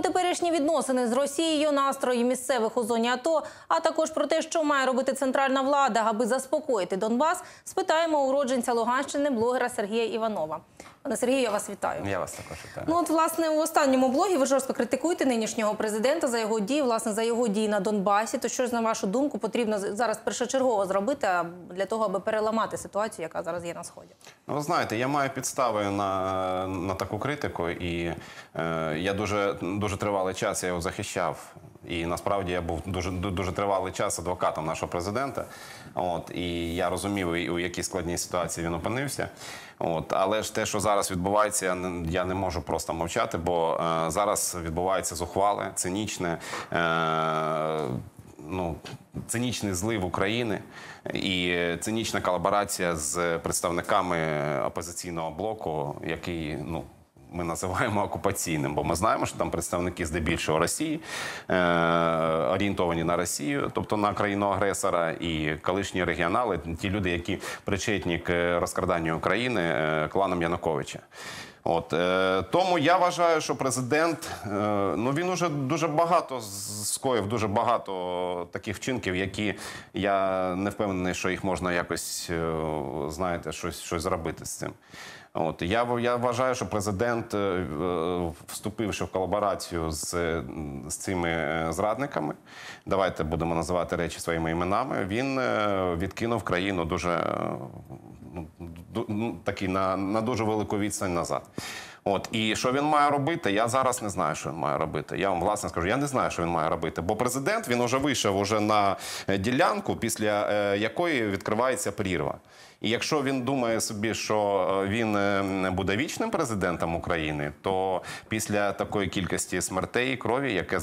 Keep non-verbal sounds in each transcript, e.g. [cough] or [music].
теперішні відносини з Росією, настрої місцевих у зоні АТО, а також про те, що має робити центральна влада, аби заспокоїти Донбас. Спитаємо уродженця Луганщини, блогера Сергія Іванова. Пане Сергію, я вас вітаю. Я вас також вітаю. Ну, от, власне, у останньому блогі ви жорстко критикуєте нинішнього президента за його дії, власне, за його дії на Донбасі. То що ж, на вашу думку, потрібно зараз першочергово зробити для того, аби переламати ситуацію, яка зараз є на сході? Ну, ви знаєте, я маю підстави на, на таку критику, і е, я дуже, дуже тривалий час я його захищав. І насправді я був дуже дуже тривалий час адвокатом нашого президента. От і я розумів, у якій складній ситуації він опинився. От, але ж те, що зараз відбувається, я не, можу просто мовчати, бо е, зараз відбувається зухвале, цинічне. Е, ну, цинічний злив України і цинічна колаборація з представниками опозиційного блоку, який ну. Ми називаємо окупаційним, бо ми знаємо, що там представники здебільшого Росії е, орієнтовані на Росію, тобто на країну агресора, і колишні регіонали, ті люди, які причетні к розкраданню України е, кланом Януковича. От е, тому я вважаю, що президент е, ну він уже дуже багато скоїв, дуже багато таких вчинків, які я не впевнений, що їх можна якось е, знаєте, щось, щось зробити з цим. От я, я вважаю, що президент, е, вступивши в колаборацію з, з цими е, зрадниками, давайте будемо називати речі своїми іменами. Він е, відкинув країну дуже ну, ну, такий на, на дуже велику відстань назад. От і що він має робити? Я зараз не знаю, що він має робити. Я вам власне скажу, я не знаю, що він має робити. Бо президент він уже вийшов уже на ділянку, після якої відкривається прірва. І якщо він думає собі, що е, він е, буде вічним президентом України, то після такої кількості смертей і крові, яке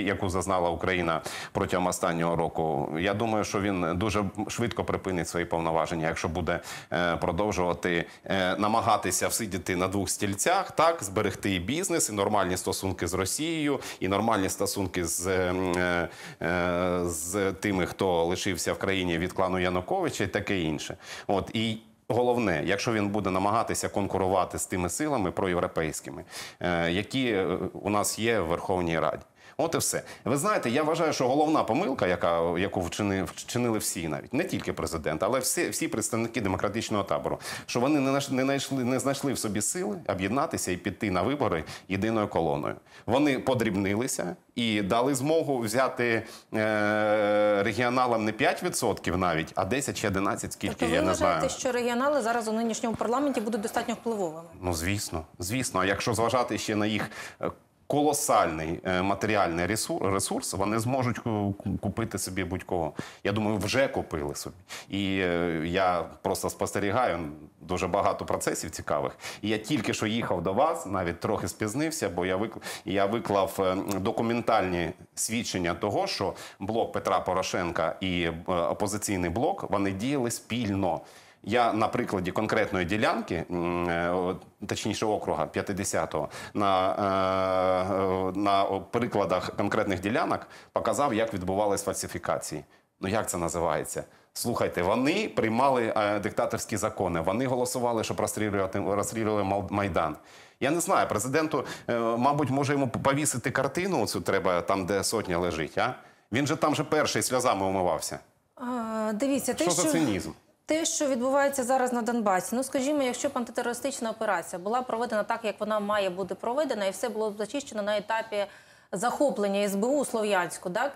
яку зазнала Україна протягом останнього року, я думаю, що він дуже швидко припинить свої повноваження, якщо буде е, продовжувати намагатися всидіти на двох стільцях, так зберегти і бізнес, і нормальні стосунки з Росією, і нормальні стосунки з, з тими, хто лишився в країні від клану Януковича, таке інше. От і. Головне, якщо він буде намагатися конкурувати з тими силами проєвропейськими, е, які е, у нас є в Верховній Раді. От і все. Ви знаєте, я вважаю, що головна помилка, яка, яку вчини, вчинили всі навіть, не тільки президент, але всі, всі представники демократичного табору, що вони не, наш- не, знайшли, не знайшли в собі сили об'єднатися і піти на вибори єдиною колоною. Вони подрібнилися і дали змогу взяти е, регіоналам не 5% навіть, а 10 чи 11, скільки Тобто я ви не знаю. вважаєте, що регіонали зараз у нинішньому парламенті будуть достатньо впливовими? Ну, звісно, звісно. А якщо зважати ще на їх е, колосальний е, матеріальний ресурс, вони зможуть ку- ку- купити собі будь-кого. Я думаю, вже купили собі. І е, я просто спостерігаю дуже багато процесів цікавих. І я тільки що їхав до вас, навіть трохи спізнився, бо я виклав, я виклав е, документальні свідчення того, що блок Петра Порошенка і опозиційний блок вони діяли спільно. Я на прикладі конкретної ділянки, е, точніше округа 50-го, на, е, е, на прикладах конкретних ділянок показав, як відбувались фальсифікації. Ну як це називається? Слухайте, вони приймали диктаторські закони. Вони голосували, щоб розстрілювати розстрілювали Майдан. Я не знаю, президенту, мабуть, може йому повісити картину. Цю треба там, де сотня лежить. А він же там же перший сльозами умивався. А, дивіться, Що за цинізм? Те, що відбувається зараз на Донбасі, ну скажімо, якщо б антитерористична операція була проведена так, як вона має бути проведена, і все було б зачищено на етапі захоплення СБУ у Слов'янську, так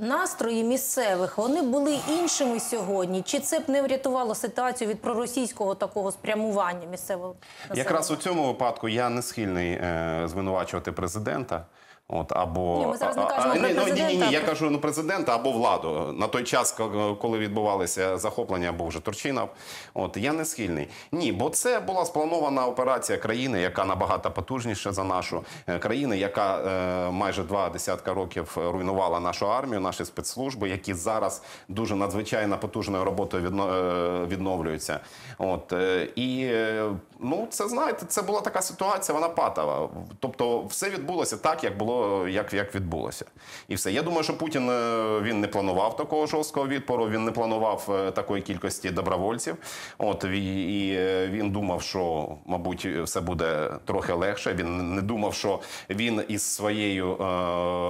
настрої місцевих вони були іншими сьогодні. Чи це б не врятувало ситуацію від проросійського такого спрямування місцевого населення? Якраз у цьому випадку я не схильний е, звинувачувати президента. От або Ні, ми зараз не кажемо а, про ні, ну, ні, ні, ні, я кажу ну президента або владу. На той час, коли відбувалися захоплення, був вже Турчинов. От я не схильний. Ні, бо це була спланована операція країни, яка набагато потужніша за нашу Е, країни, яка е, майже два десятка років руйнувала нашу армію. наші спецслужби, які зараз дуже надзвичайно потужною роботою відно- е, відновлюються. От е, і е, ну це знаєте, це була така ситуація, вона патова. Тобто, все відбулося так, як було, як, як відбулося, і все. Я думаю, що Путін е, він не планував такого жорсткого відпору. Він не планував е, такої кількості добровольців. От і, е, він думав, що мабуть все буде трохи легше. Він не думав, що він із своєю е,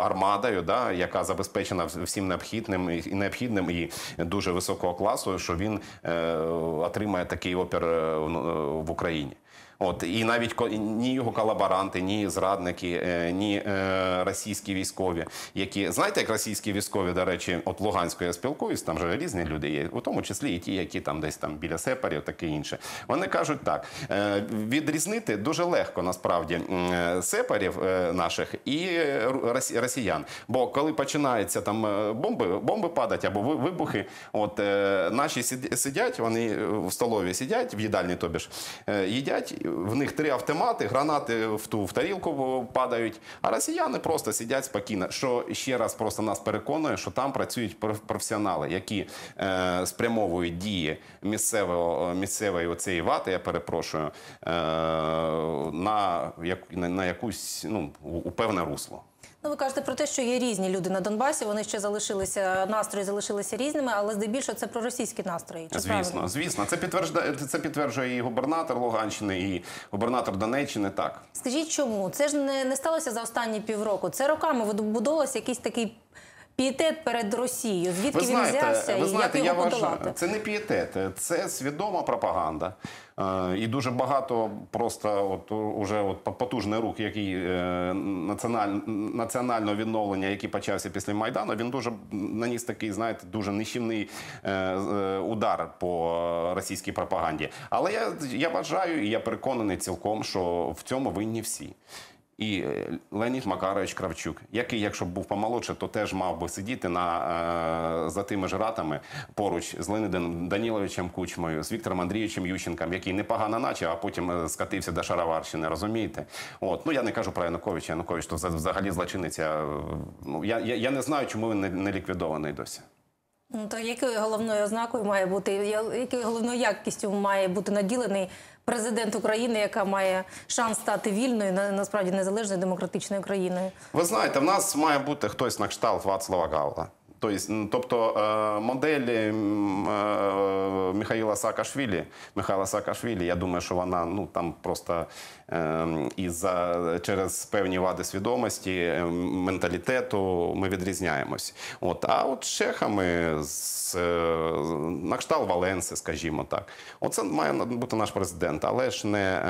армадою, да, яка забезпечена всім необхідним і необхідним і дуже високого класу, що він е, отримає такий опір в Україні. От і навіть ні його колаборанти, ні зрадники, е, ні е, російські військові, які знаєте, як російські військові, до речі, от Луганську я спілкуюсь, там же різні люди є, у тому числі і ті, які там десь там біля сепарів, таке інше. Вони кажуть так: е, відрізнити дуже легко насправді сепарів наших і росіян. Бо коли починаються там бомби, бомби падать або вибухи, от наші сид- сидять, вони в столові сидять, в їдальні, тобі ж їдять. В них три автомати, гранати в ту в тарілку падають. А росіяни просто сидять спокійно. Що ще раз просто нас переконує, що там працюють проф- професіонали, які е, спрямовують дії місцевого місцевої оцеї вати, я перепрошую, е, на, як, на, якусь ну у певне русло. Ну, ви кажете про те, що є різні люди на Донбасі. Вони ще залишилися настрої, залишилися різними, але здебільшого це проросійські настрої. Чи Звісно, правильно? звісно, це підтверджує це підтверджує і губернатор Луганщини, і губернатор Донеччини. Так Скажіть, чому це ж не, не сталося за останні півроку? Це роками будувався якийсь такий пієтет перед Росією. Звідки ви знаєте, він взявся ви і знаєте, як я його вважаю, це не пієтет, це свідома пропаганда. Е, І дуже багато просто от уже от потужний рух, який е, національ, національного відновлення, який почався після Майдану, він дуже наніс такий, знаєте, дуже нищівний е, удар по російській пропаганді. Але я, я вважаю і я переконаний цілком, що в цьому винні всі. І е, Леонід Макарович Кравчук, який, якщо б був помолодше, то теж мав би сидіти на, е, за тими ж ратами поруч з Леонідом Даніловичем Кучмою, з Віктором Андрійовичем Ющенком, який непогано наче, а потім е, скатився до Шароварщини, розумієте? От. Ну я не кажу про Януковича. Янукович то вза- взагалі злочинниця. е, Ну, я, я, я не знаю, чому він не, не ліквідований досі. Ну, то якою головною ознакою має бути, якою головною якістю має бути наділений президент України, яка має шанс стати вільною, на- насправді незалежною демократичною країною? Ви знаєте, в нас має бути хтось на кшталт Вацлава Гавла. Тобто, е, модель е, Михайла Саакашвілі, Михайла Саакашвілі, я думаю, що вона ну там просто е, із через певні вади свідомості, менталітету ми відрізняємось. От а от з чехами з на кшталт Валенси, скажімо так, оце має бути наш президент, але ж не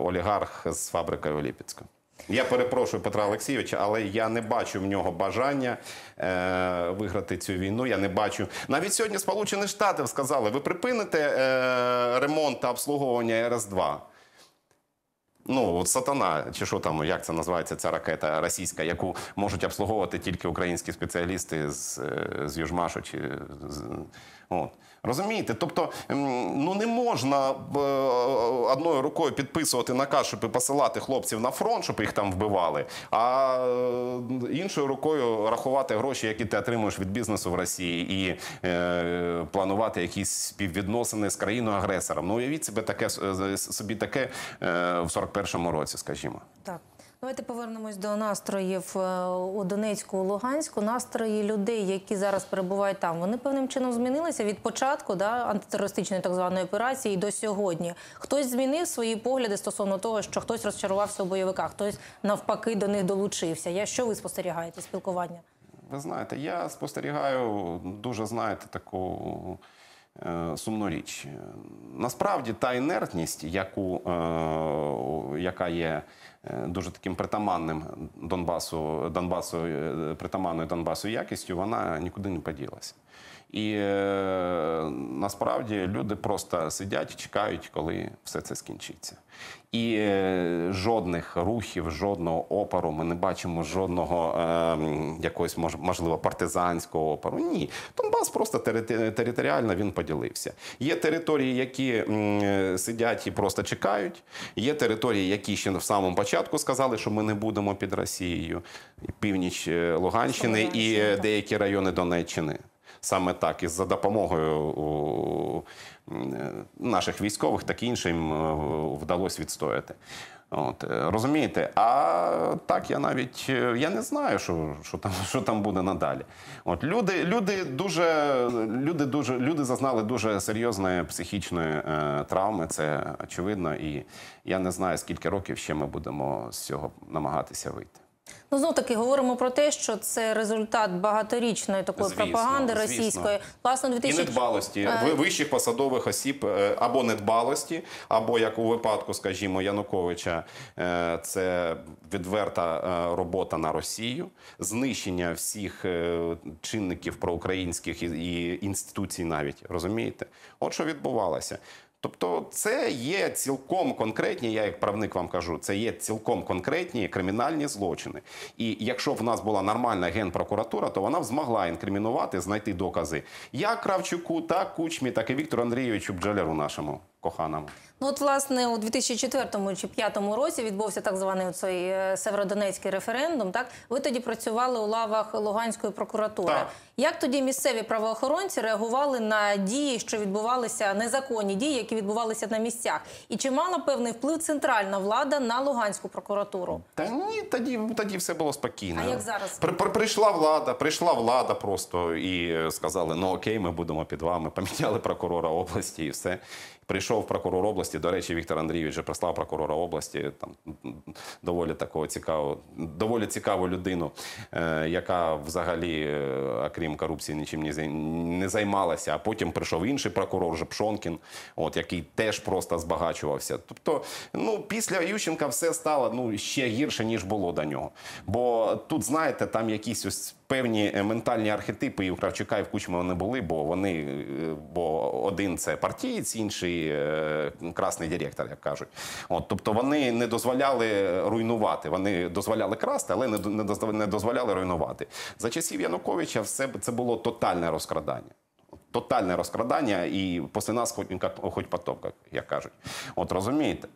олігарх з фабрикою Ліпецька. Я перепрошую Петра Олексійовича, але я не бачу в нього бажання е, виграти цю війну. Я не бачу. Навіть сьогодні Сполучені Штати сказали, ви припините е, ремонт та обслуговування РС-2. Ну, от сатана, чи що там, як це називається, ця ракета російська, яку можуть обслуговувати тільки українські спеціалісти з, е, з Южмашу чи з. От. Розумієте? Тобто, ну не можна е, одною рукою підписувати наказ, щоб посилати хлопців на фронт, щоб їх там вбивали, а е, іншою рукою рахувати гроші, які ти отримуєш від бізнесу в Росії, і е, планувати якісь співвідносини з країною агресором. Ну уявіть себе таке е, собі таке е, в 41-му році, скажімо. Так. Давайте повернемось до настроїв е, у Донецьку, у Луганську. Настрої людей, які зараз перебувають там, вони певним чином змінилися від початку да, антитерористичної так званої операції до сьогодні. Хтось змінив свої погляди стосовно того, що хтось розчарувався у бойовиках, хтось навпаки до них долучився. Я що ви спостерігаєте спілкування? Ви знаєте, я спостерігаю дуже, знаєте, таку сумну річ. Насправді та інертність, яку, е, яка є е, дуже таким притаманним Донбасу, Донбасу, е, притаманною Донбасу якістю, вона нікуди не поділася. І е, насправді люди просто сидять і чекають, коли все це скінчиться. І е, жодних рухів, жодного опору. Ми не бачимо жодного е, якогось можливо партизанського опору. Ні, Донбас просто територіально він поділився. Є території, які е, сидять і просто чекають. Є території, які ще в самому початку. сказали, що ми не будемо під Росією, північ е, Луганщини і деякі райони Донеччини. Саме так, і за допомогою наших військових, так і іншим е, вдалося відстояти. От, е, розумієте? А так я навіть е, я не знаю, що, що, там, що там буде надалі. От, люди, люди, дуже, люди, дуже, люди зазнали дуже серйозної психічної е, травми, це очевидно. І я не знаю, скільки років ще ми будемо з цього намагатися вийти. Ну, знов таки говоримо про те, що це результат багаторічної такої Звісно, пропаганди звісно. російської. Власне, у І недбалості Е, ви- вищих посадових осіб е, або недбалості, або як у випадку, скажімо, Януковича, е, це відверта робота на Росію, знищення всіх чинників проукраїнських і інституцій, навіть розумієте? От що відбувалося. Тобто, це є цілком конкретні, я як правник вам кажу, це є цілком конкретні кримінальні злочини. І якщо в нас була нормальна генпрокуратура, то вона б змогла інкримінувати, знайти докази як Кравчуку, так Кучмі, так і Віктору Андрійовичу Бджоляру нашому коханому. Ну, от, власне, у 2004 чи 2005 році відбувся так званий цей е, Северодонецький референдум. Так ви тоді працювали у лавах Луганської прокуратури. Так. Як тоді місцеві правоохоронці реагували на дії, що відбувалися незаконні дії, які відбувалися на місцях? І чи мала певний вплив центральна влада на Луганську прокуратуру? Та ні, тоді, тоді все було спокійно. А як зараз? При, при- прийшла влада, прийшла влада просто і е, сказали: ну окей, ми будемо під вами. Поміняли прокурора області і все. Прийшов прокурор області. До речі, Віктор Андрійович вже прислав прокурора області. Там доволі такого цікавого, доволі цікаву людину, е, яка взагалі, е, окрім корупції, нічим не займалася. А потім прийшов інший прокурор, вже Пшонкін, от який теж просто збагачувався. Тобто, ну після Ющенка все стало ну ще гірше ніж було до нього. Бо тут, знаєте, там якісь ось певні е, ментальні архетипи і у Кравчука і в Кучма вони були, бо вони е, бо один це партієць, інший е, красний директор, як кажуть. От, тобто вони не дозволяли руйнувати, вони дозволяли красти, але не, дозволяли- руйнувати. За часів Януковича все це було тотальне розкрадання. Тотальне розкрадання, і після нас хоч, хоч потоп, як- як кажуть. От розумієте?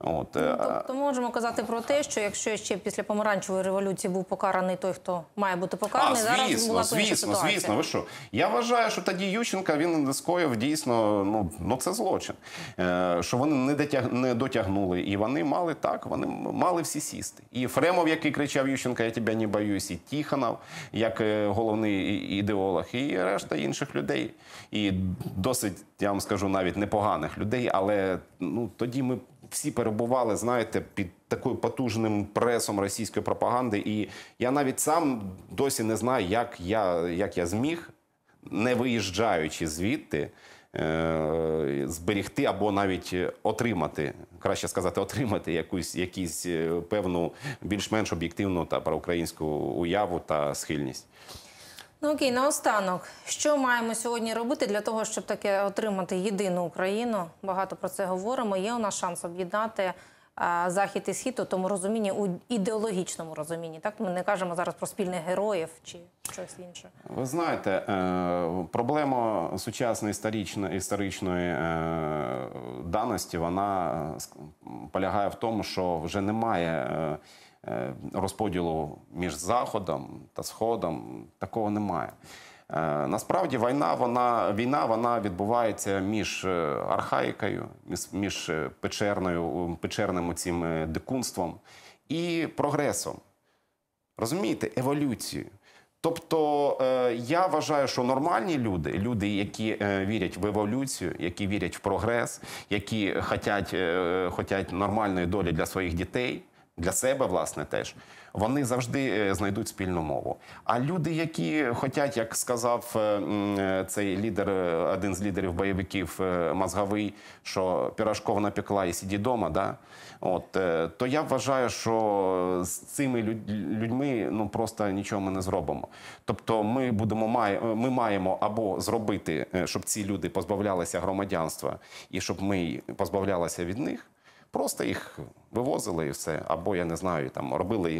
От, Тобто можемо казати про те, що якщо ще після помаранчевої революції був покараний той, хто має бути покараний, А, зараз звісно, була б інша звісно, ситуація. звісно. Ви що? Я вважаю, що тоді Ющенка він скоїв дійсно, ну, ну це злочин. Е, що вони не, дотяг, не дотягнули. І вони мали так, вони мали всі сісти. І Фремов, який кричав Ющенка, я тебе не боюсь, і Тіханов, як е, головний ідеолог, і решта інших людей. І досить, я вам скажу, навіть непоганих людей, але ну, тоді ми всі перебували, знаєте, під такою потужним пресом російської пропаганди. І я навіть сам досі не знаю, як я, як я зміг, не виїжджаючи звідти, е, зберігти або навіть отримати, краще сказати, отримати якусь якісь е, певну більш-менш об'єктивну та проукраїнську уяву та схильність. Ну окей, наостанок, що маємо сьогодні робити для того, щоб таке отримати єдину Україну? Багато про це говоримо. Є у нас шанс об'єднати а, захід і схід у тому розумінні, у ідеологічному розумінні. Так ми не кажемо зараз про спільних героїв чи щось інше. Ви знаєте, е, проблема сучасної історичної, історичної е, даності вона е, полягає в тому, що вже немає е, е, розподілу між Заходом та Сходом. Такого немає. Е, Насправді війна, вона війна вона відбувається між е, архаїкою, між, е, печерною, печерним цим е, дикунством і прогресом. Розумієте, еволюцію. Тобто е, я вважаю, що нормальні люди, люди, які е, вірять в еволюцію, які вірять в прогрес, які хотять, е, хотять нормальної долі для своїх дітей, для себе, власне, теж, вони завжди е, знайдуть спільну мову. А люди, які хочуть, як сказав е, е, цей лідер, один з лідерів бойовиків мозговий, що пірашков напекла і сиді дома, да? От, то я вважаю, що з цими людьми ну просто нічого ми не зробимо. Тобто, ми будемо ми маємо або зробити, щоб ці люди позбавлялися громадянства, і щоб ми позбавлялися від них, просто їх Вивозили і все, або я не знаю, там робили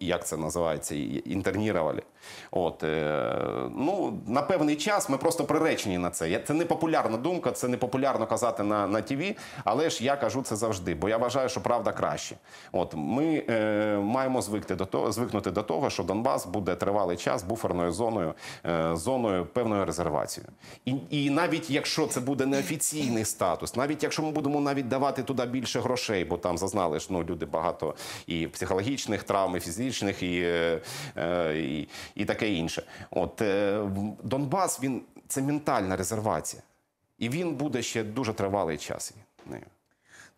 як це називається, інтернірували. От е, ну на певний час ми просто приречені на це. Це не популярна думка, це не популярно казати на, на ТВ, але ж я кажу це завжди, бо я вважаю, що правда краще. От ми е, маємо звикти до того, звикнути до того, що Донбас буде тривалий час буферною зоною, е, зоною певною резервацією. І, і навіть якщо це буде неофіційний статус, навіть якщо ми будемо навіть давати туди більше грошей, бо там зазнали ж ну люди багато і психологічних травм, і фізичних, і, е, е, і, і таке інше. От е, Донбас він це ментальна резервація, і він буде ще дуже тривалий час. нею.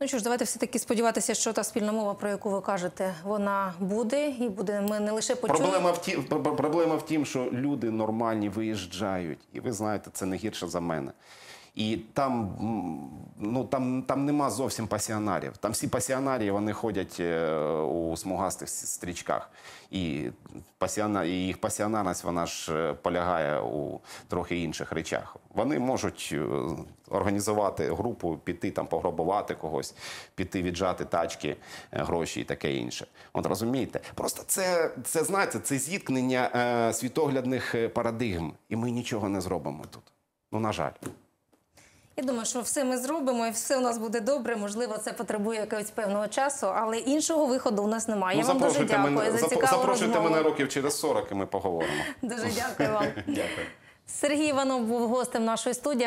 Ну що ж, давайте все-таки сподіватися, що та спільна мова, про яку ви кажете, вона буде, і буде. Ми не лише почуємо. Проблема в тім, проблема в тім, що люди нормальні виїжджають, і ви знаєте, це не гірше за мене. І там, ну, там, там нема зовсім пасіонарів. Там всі пасіонарії вони ходять е, у смугастих стрічках. І, пасіона, і їх пасіонарність вона ж е, полягає у трохи інших речах. Вони можуть е, організувати групу, піти там пограбувати когось, піти віджати тачки, гроші і таке інше. От розумієте? Просто це, це знаєте, це зіткнення світоглядних парадигм, і ми нічого не зробимо тут. Ну, на жаль. Я думаю, що все ми зробимо і все у нас буде добре. Можливо, це потребує якогось певного часу, але іншого виходу у нас немає. Я ну, вам дуже дякую мене, за цікаву запрошуйте розмову. мене років через 40, і ми поговоримо. Дуже дякую вам. [laughs] Дякую. Сергій Іванов був гостем нашої студії.